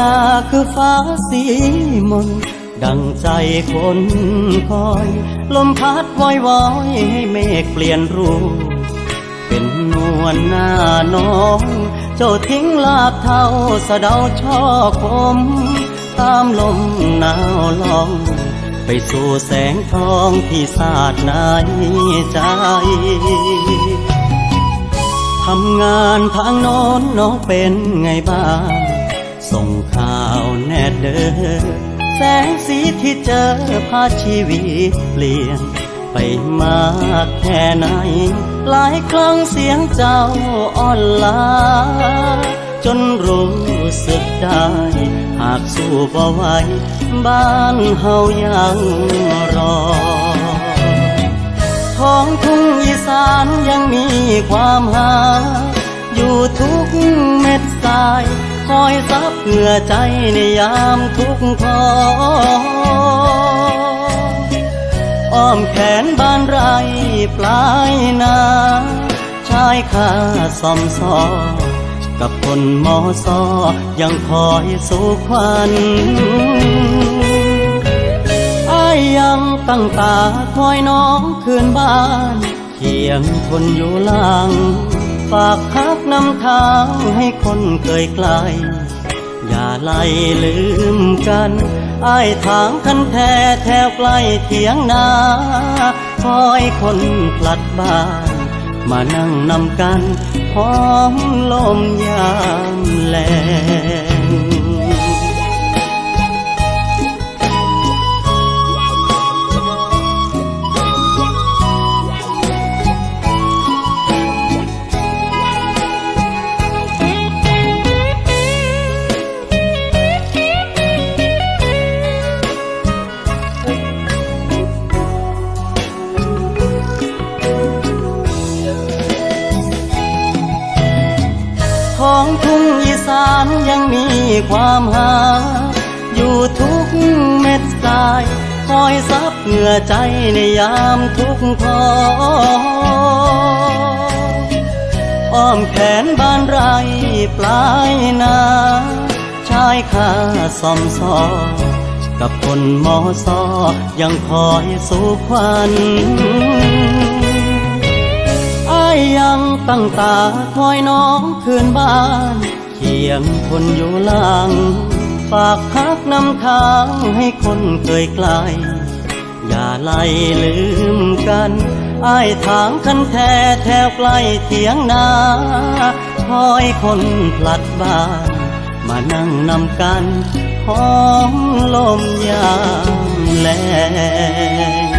หน้าคือฟ้าสีมน ดังใจคนคอย ลมพัดวอยวอยให้เมฆเปลี่ยนรูป เป็นนวลหน้าน้อง เจ้าทิ้งลาบเท่าสะเดาช่อคม ตามลมหนาวลอง ไปสู่แสงทองที่สาดในใจทำงานทางโน้นน้องเป็นไงบ้าง ส่งข่าวแน่เด้อแสงสีที่เจอพาชีวิตเปลี่ยน ไปมากแค่ไหน หลายครั้งเสียงเจ้าอ่อนล้าจนรู้สึกได้ หากสู้บ่ไหวบ้านเฮายังรอท้องทุ่งอีสานยังมีความหา อยู่ทุกเม็ดทราย คอยซับเหงื่อใจในยามทุกข์ทรอ้อมแขนบ้านไรปลายนาชายคาซอมซอกับคนมอซอยังคอยสู่ควันอายยังตั้งตาคอยน้องคืนบ้านเคียงคนอยู่ลังฝากพัก นำทางให้คนเคยไกล อย่าไล่ลืมกันอายทางคันแท้แถวใกล้เถียงนาคอยคนพลัดบ้านมานั่งนำกันหอมลมยามแล งท้องทุ่งอีสานยังมีความหา อยู่ทุกเม็ดทราย คอยซับเหงื่อใจในยามทุกข์ทรอ้อมแขนบ้านไรปลายนาชายคาซ่อมซอกับคนมอซอยังคอยสู่ควัน ยังตั้งตาคอยน้องคืนบ้าน เคียงคนอยู่หลังฝากพักนำทางให้คนเคยไกล อย่าไล่ลืมกันอายทางคันแท้แถวใกล้เถียงนาคอยคนพลัดบ้าน มานั่งนำกันหอมลมยามแลง